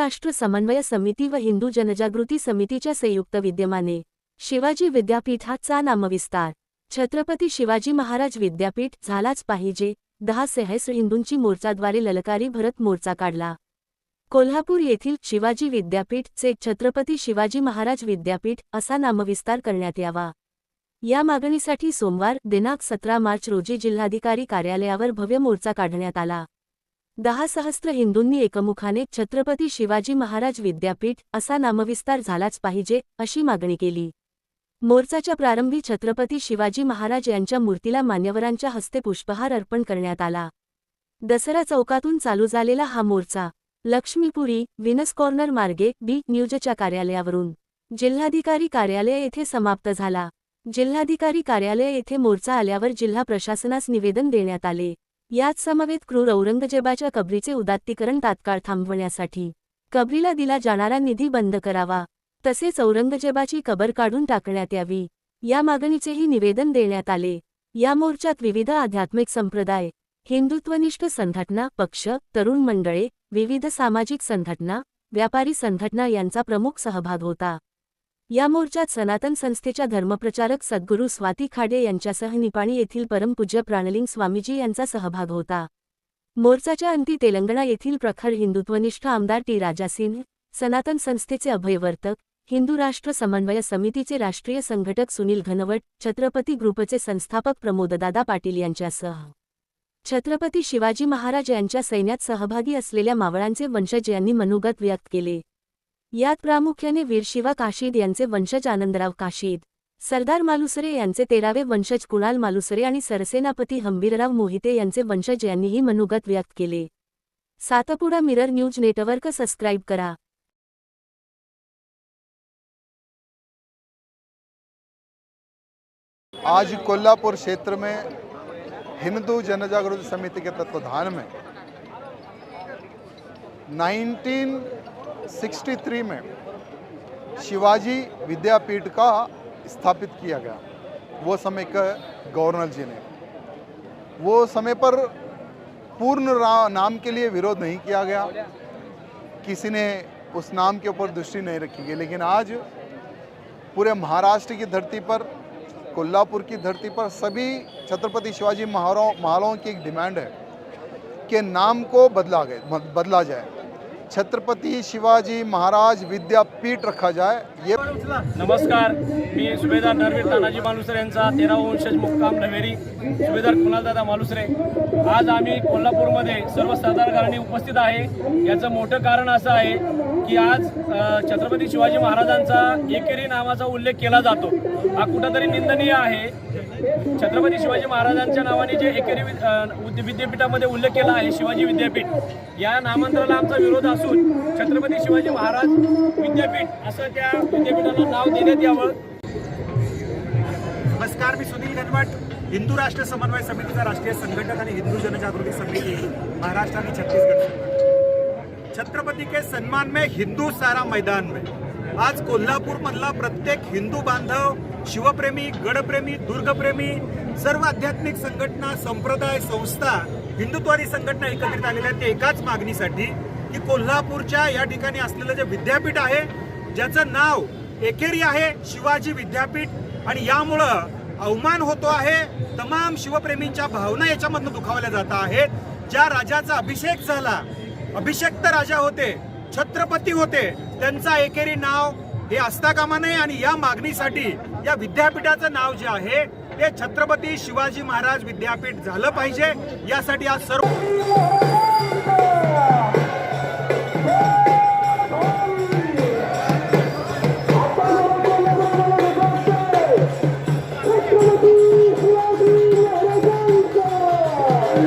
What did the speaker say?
राष्ट्र समन्वय समिती व हिंदू जनजागृती समितीच्या संयुक्त विद्यमाने शिवाजी विद्यापीठाचा नामविस्तार. छत्रपती शिवाजी महाराज विद्यापीठ झालाच पाहिजे. दहा सेहस हिंदूंची मोर्चाद्वारे ललकारी भरत मोर्चा काढला. कोल्हापूर येथील शिवाजी विद्यापीठ चे छत्रपती शिवाजी महाराज विद्यापीठ असा नामविस्तार करण्यात यावा. या मागणीसाठी सोमवार दिनांक सतरा मार्च रोजी जिल्हाधिकारी कार्यालयावर भव्य मोर्चा काढण्यात आला. दहा सहस्त्र हिंदूंनी एकमुखाने छत्रपती शिवाजी महाराज विद्यापीठ असा नामविस्तार झालाच पाहिजे अशी मागणी केली. मोर्चाच्या प्रारंभी छत्रपती शिवाजी महाराज यांच्या मूर्तीला मान्यवरांच्या हस्ते पुष्पहार अर्पण करण्यात आला. दसरा चौकातून चालू झालेला हा मोर्चा लक्ष्मीपुरी विनस कॉर्नर मार्गे बी न्यूजच्या कार्यालयावरून जिल्हाधिकारी कार्यालय येथे समाप्त झाला. जिल्हाधिकारी कार्यालय येथे मोर्चा आल्यावर जिल्हा प्रशासनास निवेदन देण्यात आले. यात समवेत क्रूर औरंगजेबाच्या कबरीचे उदात्तीकरण तात्काळ थांबवण्यासाठी कबरीला दिला जाणारा निधी बंद करावा तसेच औरंगजेबाची कबर काढून टाकण्यात यावी या मागणीचेही निवेदन देण्यात आले. या मोर्चात विविध आध्यात्मिक संप्रदाय हिंदुत्वनिष्ठ संघटना पक्ष तरुण मंडळे विविध सामाजिक संघटना व्यापारी संघटना यांचा प्रमुख सहभाग होता. या मोर्चात सनातन संस्थेच्या धर्मप्रचारक सद्गुरू स्वाती खाडे यांच्यासह निपाणी येथील परमपूज्य प्राणलिंग स्वामीजी यांचा सहभाग होता. मोर्चाच्या अंती तेलंगणा येथील प्रखर हिंदुत्वनिष्ठ आमदार टी. राजासिंह सनातन संस्थेचे अभयवर्तक हिंदू राष्ट्र समन्वय समितीचे राष्ट्रीय संघटक सुनील घनवट छत्रपती ग्रुपचे संस्थापक प्रमोददादा पाटील यांच्यासह. छत्रपती शिवाजी महाराज यांच्या सैन्यात सहभागी असलेल्या मावळांचे वंशज यांनी मनोगत व्यक्त केले. यात प्रामुख्याने वीरशिवा काशीद यांचे वंशज आनंदराव काशीद सरदार मालुसरे यांचे तेरावे वंशज कुणाल मालुसरे आणि सरसेनापती हंबीरराव मोहिते यांचे वंशज यांनीही मनोगत व्यक्त केले. Satpuda mirror news network subscribe करा. आज कोल्हापुर क्षेत्र में हिंदू जनजागृति समिति के तत्वाधान में 1963 में शिवाजी विद्यापीठ का स्थापित किया गया। वो समय का गवर्नर जी ने। वो समय पर पूर्ण नाम के लिए विरोध नहीं किया गया। किसी ने उस नाम के ऊपर दृष्टि नहीं रखी गई। लेकिन आज पूरे महाराष्ट्र की धरती पर, कोल्हापुर की धरती पर सभी छत्रपति शिवाजी महाराव महाराव की एक डिमांड है कि नाम को बदला गए, बदला जाए। छत्रपति शिवाजी महाराज विद्यापीठ रखा जाए ये नमस्कार मी सुभेदार नरवीर तानाजी मालुसरे यांचा तेरा वंशज मुक्काम नवेरी. सुभेदार कुणालदादा मालुसरे आज आम्ही कोल्हापूरमध्ये सर्वसाधारणपणे उपस्थित आहे. याचं मोठं कारण असं आहे की आज छत्रपती शिवाजी महाराजांचा एकेरी नावाचा उल्लेख केला जातो. हा कुठंतरी निंदनीय आहे. छत्रपती शिवाजी महाराजांच्या नावाने जे एकेरी विद्यापीठामध्ये उल्लेख केला आहे शिवाजी विद्यापीठ या नामांतराला आमचा विरोध असून छत्रपती शिवाजी महाराज विद्यापीठ असं त्या विद्यापीठाला नाव देण्यात यावं. नमस्कार मी सुनील घनवट हिंदू राष्ट्र समन्वय समितीचा राष्ट्रीय संघटक आणि हिंदू जनजागृती समिती महाराष्ट्र आणि छत्तीसगढ़ छत्रपती के सन्मान में हिंदू सारा मैदान में. आज कोल्हापूर मधला प्रत्येक हिंदू बांधव शिवप्रेमी गडप्रेमी दुर्गप्रेमी सर्व आध्यात्मिक संघटना संप्रदाय संस्था हिंदुत्वादी संघटना एकत्रित आलेल्या आहेत. ते एकाच मागणीसाठी की कोल्हापूरच्या या ठिकाणी असलेलं जे विद्यापीठ आहे ज्याचं नाव एकेरी आहे शिवाजी विद्यापीठ. आणि यामुळं अवमान होतो आहे तमाम शिवप्रेमींच्या भावना याच्यामधनं दुखावल्या जात आहेत. ज्या राजाचा अभिषेक झाला अभिषेक्त राजा होते छत्रपती होते त्यांचा एकेरी नाव हे असता कामा नये आणि या मागणीसाठी या विद्यापीठाचं नाव जे आहे ते छत्रपती शिवाजी महाराज विद्यापीठ झालं पाहिजे. यासाठी आज सर्व